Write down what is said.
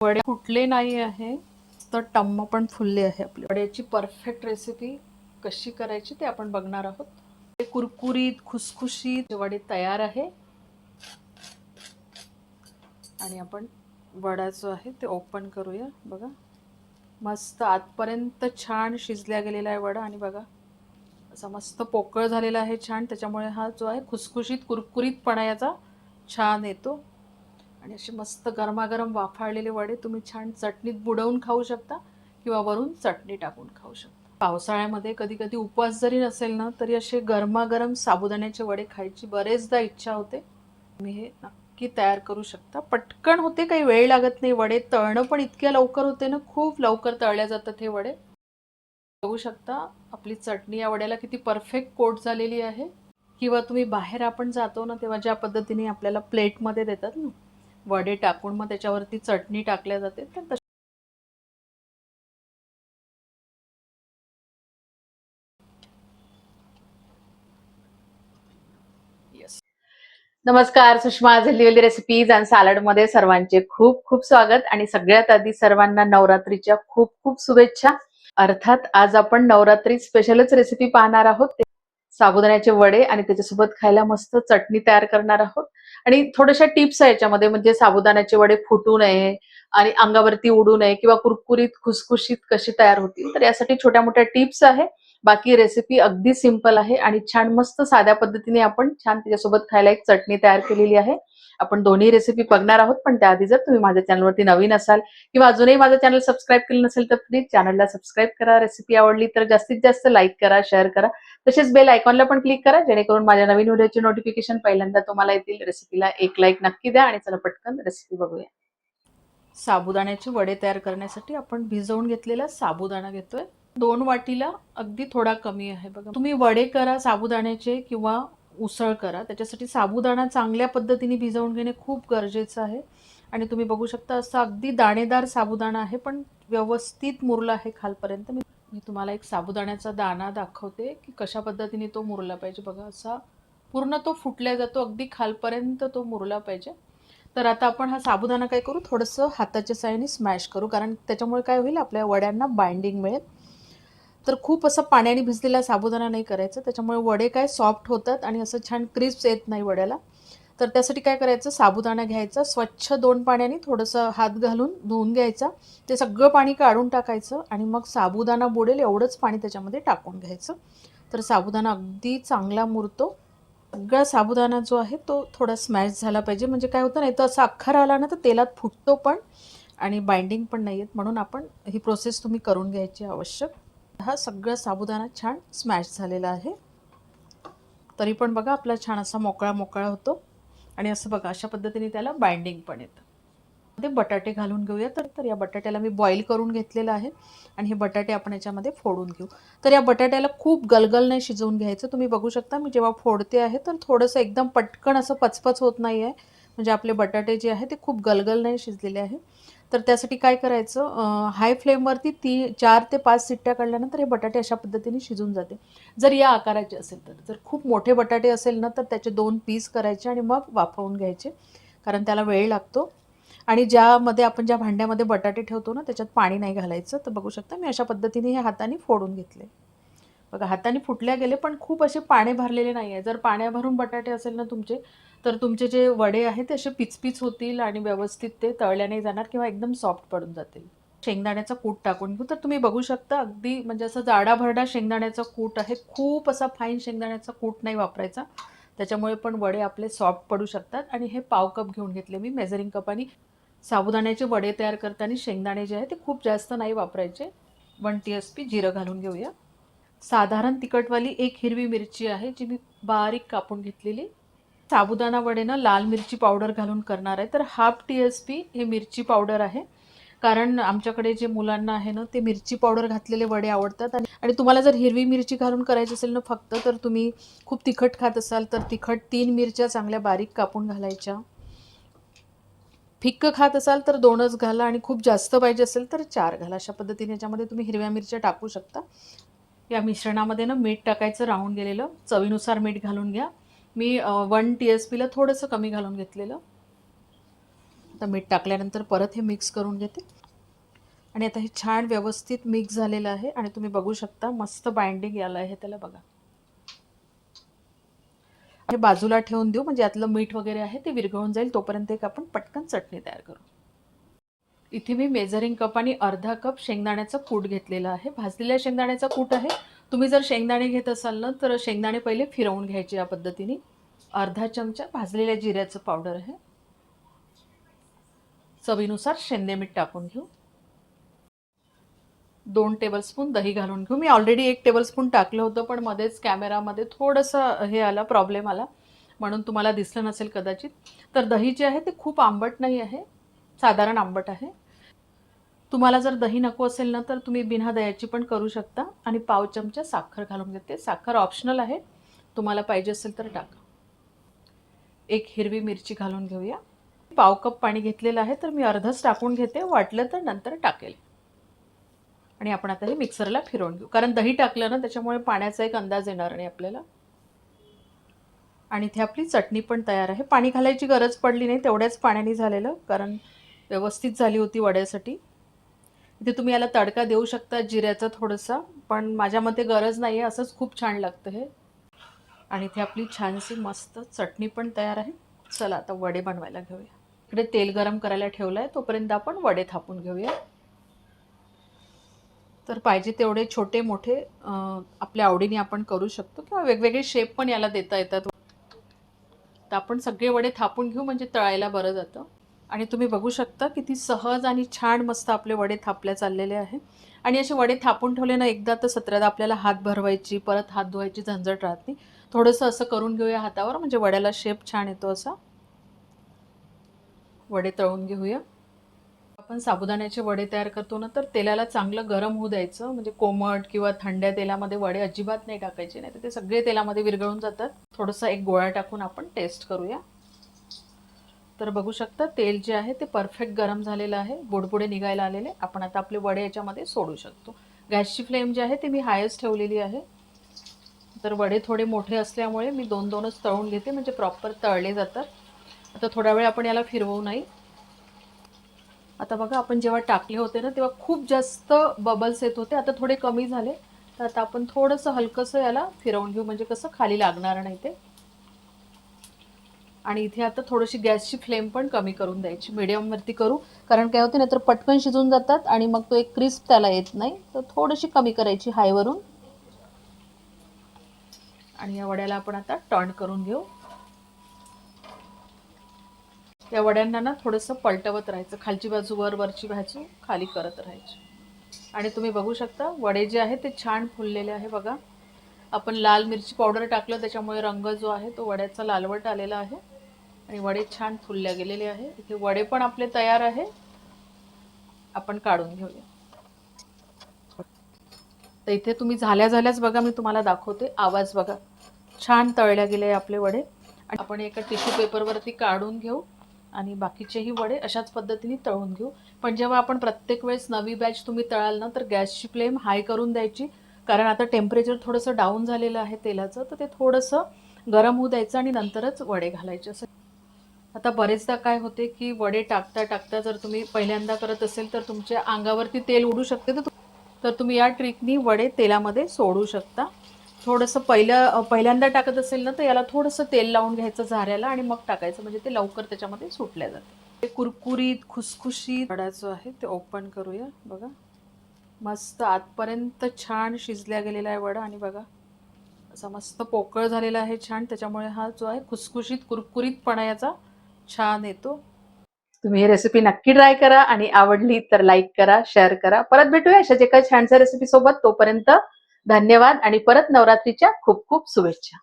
वडे फुटले नाही आहे तर टम्म पण फुलले आहे आपली. वड्याची परफेक्ट रेसिपी कशी करायची ते आपण बघणार आहोत. ते कुरकुरीत खुसखुशीत वडे तयार आहे आणि आपण वडा जो आहे ते ओपन करूया. बघा मस्त आतपर्यंत छान शिजल्या गेलेला आहे वडा. आणि बघा असा मस्त पोकळ झालेला आहे छान. त्याच्यामुळे हा जो आहे खुसखुशीत कुरकुरीतपणा याचा छान येतो. आणि असे मस्त गरमागरम वाफाळलेले वडे तुम्ही छान चटणीत बुडवून खाऊ शकता किंवा वरून चटणी टाकून खाऊ शकता. पावसाळ्यामध्ये कधी कधी उपवास जरी नसेल ना तरी असे गरमागरम साबुदाण्याचे वडे खायची बरेचदा इच्छा होते. तुम्ही हे नक्की तयार करू शकता. पटकन होते काही वेळ लागत नाही. वडे तळणं पण इतक्या लवकर होते ना खूप लवकर तळल्या जातात हे वडे. बघू शकता आपली चटणी या वड्याला किती परफेक्ट कोट झालेली आहे. किंवा तुम्ही बाहेर आपण जातो ना तेव्हा ज्या पद्धतीने आपल्याला प्लेटमध्ये देतात ना वडे टाकून मग त्याच्यावरती चटणी टाकल्या जाते तर नमस्कार सुषमा झेल्लीवेली रेसिपीज अँड सॅलडमध्ये सर्वांचे खूप खूप स्वागत आणि सगळ्यात आधी सर्वांना नवरात्रीच्या खूप खूप शुभेच्छा. अर्थात आज आपण नवरात्री स्पेशलच रेसिपी पाहणार आहोत. ते साबुदाण्याचे वडे आणि त्याच्यासोबत खायला मस्त चटणी तयार करणार आहोत. आणि थोड्याशा टिप्स आहे याच्यामध्ये म्हणजे साबुदाण्याचे वडे फुटू नये आणि अंगावरती उडू नये किंवा कुरकुरीत खुसखुशीत कशी तयार होतील. तर यासाठी छोट्या मोठ्या टिप्स आहे. बाकी रेसिपी अगदी सिंपल आहे आणि छान मस्त साध्या पद्धतीने आपण छान त्याच्यासोबत खायला एक चटणी तयार केलेली आहे. आपण दोन्ही रेसिपी बघणार आहोत पण त्याआधी जर तुम्ही माझ्या चॅनलवरती नवीन असाल किंवा अजूनही माझं चॅनल सबस्क्राईब केलं नसेल तर प्लीज चॅनलला सबस्क्राईब करा. रेसिपी आवडली तर जास्तीत जास्त लाईक करा शेअर करा. तसेच बेल आयकॉनला पण क्लिक करा जेणेकरून माझ्या नवीन व्हिडिओचे नोटिफिकेशन पहिल्यांदा तुम्हाला येतील. रेसिपीला एक लाईक नक्की द्या आणि चला पटकन रेसिपी बघूया. साबुदाण्याचे वडे तयार करण्यासाठी आपण भिजवून घेतलेला साबुदाणा घेतोय. दोन वाटीला अगदी थोडा कमी आहे बघा. तुम्ही वडे करा साबुदाण्याचे किंवा उसळ करा. त्याच्यासाठी साबुदाणा चांगल्या पद्धतीने भिजवून घेणे खूप गरजेचं आहे. आणि तुम्ही बघू शकता असं अगदी दाणेदार साबुदाणा आहे पण व्यवस्थित मुरला आहे खालपर्यंत. मी मी तुम्हाला एक साबुदाण्याचा दाणा दाखवते की कशा पद्धतीने तो मुरला पाहिजे. बघा असा पूर्ण तो फुटल्या जातो अगदी खालपर्यंत तो मुरला पाहिजे. तर आता आपण हा साबुदाणा काय करू? थोडंसं हाताच्या साहाय्याने स्मॅश करू कारण त्याच्यामुळे काय होईल? आपल्या वड्यांना बाइंडिंग मिळेल. तर खूप असं पाण्याने भिजलेला साबुदाणा नाही करायचं. त्याच्यामुळे वडे काय सॉफ्ट होतात आणि असं छान क्रिस्प येत नाही वड्याला. तर त्यासाठी काय करायचं? साबुदाणा घ्यायचा स्वच्छ दोन पाण्याने थोडंसं हात घालून धुवून घ्यायचा. ते सगळं पाणी काढून टाकायचं आणि मग साबुदाणा बुडेल एवढंच पाणी त्याच्यामध्ये टाकून घ्यायचं. तर साबुदाणा अगदी चांगला मुरतो. सगळा साबुदाणा जो आहे तो थोडा स्मॅश झाला पाहिजे. म्हणजे काय होतं नाही तर असा अख्खर आला ना तर तेलात फुटतो पण आणि बाइंडिंग पण नाही येत म्हणून आपण ही प्रोसेस तुम्ही करून घ्यायची आवश्यक. हा सगळा साबुदाणा छान स्मॅश झालेला आहे. तरी पण बघा आपला छान असा मोकळा मोकळा होतो. आणि असं बघा अशा पद्धतीने त्याला बाइंडिंग पण येतं. ते बटाटे घालून घेऊया. तर तर या बटाट्याला मी बॉईल करून घेतलेलं आहे. आणि हे बटाटे आपण याच्यामध्ये फोडून घेऊ. तर या बटाट्याला खूप गलगल नाही शिजवून घ्यायचं. तुम्ही बघू शकता मी जेव्हा फोडते आहे तर थोडंसं एकदम पटकन असं पचपच होत नाही आहे म्हणजे आपले बटाटे जे आहे ते खूप गलगल नाही शिजलेले आहे. तर त्यासाठी काय करायचं? हाय फ्लेमवरती ती चार ते पाच सिट्ट्या काढल्यानंतर हे बटाटे अशा पद्धतीने शिजून जाते. जर या आकाराचे असेल तर. जर खूप मोठे बटाटे असेल ना तर त्याचे दोन पीस करायचे आणि मग वाफवून घ्यायचे. कारण त्याला वेळ लागतो. आणि ज्यामध्ये आपण ज्या भांड्यामध्ये बटाटे ठेवतो ना त्याच्यात पाणी नाही घालायचं. तर बघू शकता मी अशा पद्धतीने हे हाताने फोडून घेतले. बघा हाताने फुटल्या गेले पण खूप असे पाणी भरलेले नाही आहे जर पाण्या भरून बटाटे असेल ना तुमचे तर तुमचे जे वडे आहेत ते असे पिचपिच होतील आणि व्यवस्थित ते तळल्याने नाही जाणार किंवा एकदम सॉफ्ट पडून जातील. शेंगदाण्याचा कूट टाकून घेऊ. तर तुम्ही बघू शकता अगदी म्हणजे असं जाडाभरडा शेंगदाण्याचा कूट आहे. खूप असा फाईन शेंगदाण्याचा कूट नाही वापरायचा. त्याच्यामुळे पण वडे आपले सॉफ्ट पडू शकतात. आणि हे पाव कप घेऊन घेतले मी मेजरिंग कपाने साबुदाण्याचे वडे तयार करताना शेंगदाणे जे आहे ते खूप जास्त नाही वापरायचे. वन टी एस पी जिरं घालून घेऊया. साधारण तिखटवाली एक हिरवी मिरची आहे जी मी बारीक कापून घेतलेली. साबुदाणा वडे ना लाल मिरची पावडर घालून करणार आहे. तर हाफ टी एस पी हे मिरची पावडर आहे. कारण आमच्याकडे जे मुलांना आहे ना ते मिरची पावडर घातलेले वडे आवडतात. आणि आणि तुम्हाला जर हिरवी मिरची घालून करायची असेल ना फक्त तर तुम्ही खूप तिखट खात असाल तर तिखट तीन मिरच्या चांगल्या बारीक कापून घालायच्या. फिक्क खात असाल तर दोनच घाला आणि खूप जास्त पाहिजे असेल तर चार घाला. अशा पद्धतीने याच्यामध्ये तुम्ही हिरव्या मिरच्या टाकू शकता. या मिश्रणामध्ये ना मीठ टाकायचं राहून गेलेलं. चवीनुसार मीठ घालून घ्या. मी वन टी एस पीला थोडंसं कमी घालून घेतलेलं. तर मीठ टाकल्यानंतर परत हे मिक्स करून घेते. आणि आता हे छान व्यवस्थित मिक्स झालेलं आहे आणि तुम्ही बघू शकता मस्त बाइंडिंग यालं आहे त्याला बघा. हे बाजूला ठेवून देऊ म्हणजे यातलं मीठ वगैरे आहे ते विरघळून जाईल तोपर्यंत एक आपण पटकन चटणी तयार करू. इथे मी मेजरिंग कप आणि अर्धा कप शेंगदाण्याचं कूट घेतलेलं आहे. भाजलेल्या शेंगदाण्याचा कूट आहे. तुम्ही जर शेंगदाणे घेत असाल ना तर शेंगदाणे पहिले फिरवून घ्यायचे या पद्धतीने. अर्धा चमचा भाजलेल्या जिऱ्याचं पावडर आहे. चवीनुसार शेंदे मीठ टाकून घेऊ. दोन टेबलस्पून दही घालून घेऊ. मी ऑलरेडी एक टेबलस्पून टाकलं होतं पण मध्येच कॅमेरामध्ये थोडंसं हे आला प्रॉब्लेम आला. म्हणून तुम्हाला दिसलं नसेल कदाचित. तर दही जे आहे ते खूप आंबट नाही आहे. साधारण आंबट आहे. तुम्हाला जर दही नको असेल ना तर तुम्ही बिना दह्याची पण करू शकता. आणि पाव चमचा साखर घालून घेते. साखर ऑप्शनल आहे. तुम्हाला पाहिजे असेल तर टाका. एक हिरवी मिरची घालून घेऊया. पाव कप पाणी घेतलेलं आहे तर मी अर्धच टाकून घेते. वाटलं तर नंतर टाकेल. आणि आपण आता हे मिक्सरला फिरवून घेऊ. कारण दही टाकलं ना त्याच्यामुळे पाण्याचा एक अंदाज येणार नाही आपल्याला. आणि इथे आपली चटणी पण तयार आहे. पाणी घालायची गरज पडली नाही तेवढ्याच पाण्याने झालेलं. कारण व्यवस्थित झाली होती वड्यासाठी. इथे तुम्ही याला तडका देऊ शकता जिऱ्याचा थोडंसं पण माझ्या मते गरज नाही आहे असंच खूप छान लागतं हे. आणि इथे आपली छानशी मस्त चटणी पण तयार आहे. चला आता वडे बनवायला घेऊया. इकडे तेल गरम करायला ठेवलं आहे तोपर्यंत आपण वडे थापून घेऊया. तर पाहिजे तेवढे छोटे मोठे आपल्या आवडीने आपण करू शकतो किंवा वेगवेगळे शेप पण याला देता येतात. तर आपण सगळे वडे थापून घेऊ म्हणजे तळायला बरं जातं. आणि तुम्ही बघू शकता किती सहज आणि छान मस्त आपले वडे थापल्या चाललेले आहे. आणि असे वडे थापून ठेवले ना एकदा तर सत्रात आपल्याला हात भरवायची परत हात धुवायची झंझट राहत नाही. थोडंसं असं करून घेऊया हातावर म्हणजे वड्याला शेप छान येतो असा. वडे तळून घेऊया. आपण साबुदाण्याचे वडे तयार करतो ना तर तेलाला चांगलं गरम होऊ द्यायचं. म्हणजे कोमट किंवा थंड्या तेलामध्ये वडे अजिबात नाही टाकायचे नाही तर ते सगळे तेलामध्ये विरघळून जातात. थोडंसं एक गोळा टाकून आपण टेस्ट करूया. तर बघू शकता तेल जे आहे ते परफेक्ट गरम झालेलं आहे. बुडबुडे निघायला आलेले. आपण आता आपले वडे याच्यामध्ये सोडू शकतो. गॅसची फ्लेम जी आहे ती मी हायच ठेवलेली आहे. तर वडे थोडे मोठे असल्यामुळे मी दोन दोनच तळून घेते म्हणजे प्रॉपर तळले जातात. आता थोडा वेळ आपण याला फिरवू नाही. आता बघा आपण जेव्हा टाकले होते ना तेव्हा खूप जास्त बबल्स येत होते. आता थोडे कमी झाले. तर आता आपण थोडंसं हलकंसं याला फिरवून घेऊ. म्हणजे कसं खाली लागणार नाही ते. आणि इथे आता थोडीशी गॅसची फ्लेम पण कमी करून द्यायची. मिडियमवरती करू. कारण काय होते नाही तर पटकन शिजून जातात आणि मग तो एक क्रिस्प त्याला येत नाही. तर थोडीशी कमी करायची हायवरून. आणि या वड्याला आपण आता टर्न करून घेऊ. या वड्यांना ना थोडंसं पलटवत राहायचं. खालची बाजू वर वरची बाजू खाली करत राहायची. आणि तुम्ही बघू शकता वडे जे आहे ते छान फुललेले आहे बघा. आपण लाल मिरची पावडर टाकलं त्याच्यामुळे रंग जो आहे तो वड्याचा लालवट आलेला आहे. आणि वडे छान फुलल्या गेलेले आहे. इथे वडे पण आपले तयार आहे. आपण काढून घेऊया. तर इथे तुम्ही झाल्या झाल्याच बघा मी तुम्हाला दाखवते. आवाज बघा. छान तळल्या गेले आपले वडे. आणि आपण एका टिश्यू पेपरवरती काढून घेऊ. आणि बाकीचेही वडे अशाच पद्धतीने तळून घेऊ. पण जेव्हा आपण प्रत्येक वेळेस नवी बॅच तुम्ही तळाल ना तर गॅसची फ्लेम हाय करून द्यायची. कारण आता टेम्परेचर थोडंसं डाऊन झालेलं आहे तेलाचं तर ते थोडंसं गरम होऊ द्यायचं आणि नंतरच वडे घालायचे. असं आता बरेचदा काय होते की वडे टाकता टाकता जर तुम्ही पहिल्यांदा करत असेल तर तुमच्या अंगावरती तेल उडू शकते. तर तर तुम्ही या ट्रिकनी वडे तेलामध्ये सोडू शकता. थोडंसं पहिलं पहिल्यांदा टाकत असेल ना तर याला थोडंसं तेल लावून घ्यायचं झाऱ्याला आणि मग टाकायचं. म्हणजे ते लवकर त्याच्यामध्ये सुटल्या जाते. ते कुरकुरीत खुसखुशीत वडा जो आहे ते ओपन करूया. बघा. मस्त आतपर्यंत छान शिजल्या गेलेला आहे वडा आणि बघा. असा मस्त पोकळ झालेला आहे छान. त्याच्यामुळे हा जो आहे खुसखुशीत कुरकुरीतपणा याचा छान येतो. तुम्ही ही रेसिपी नक्की ट्राय करा आणि आवडली तर लाईक करा शेअर करा. परत भेटूया अशाच एका छानशा रेसिपी सोबत. तोपर्यंत धन्यवाद आणि परत नवरात्रीच्या खूप खूप शुभेच्छा.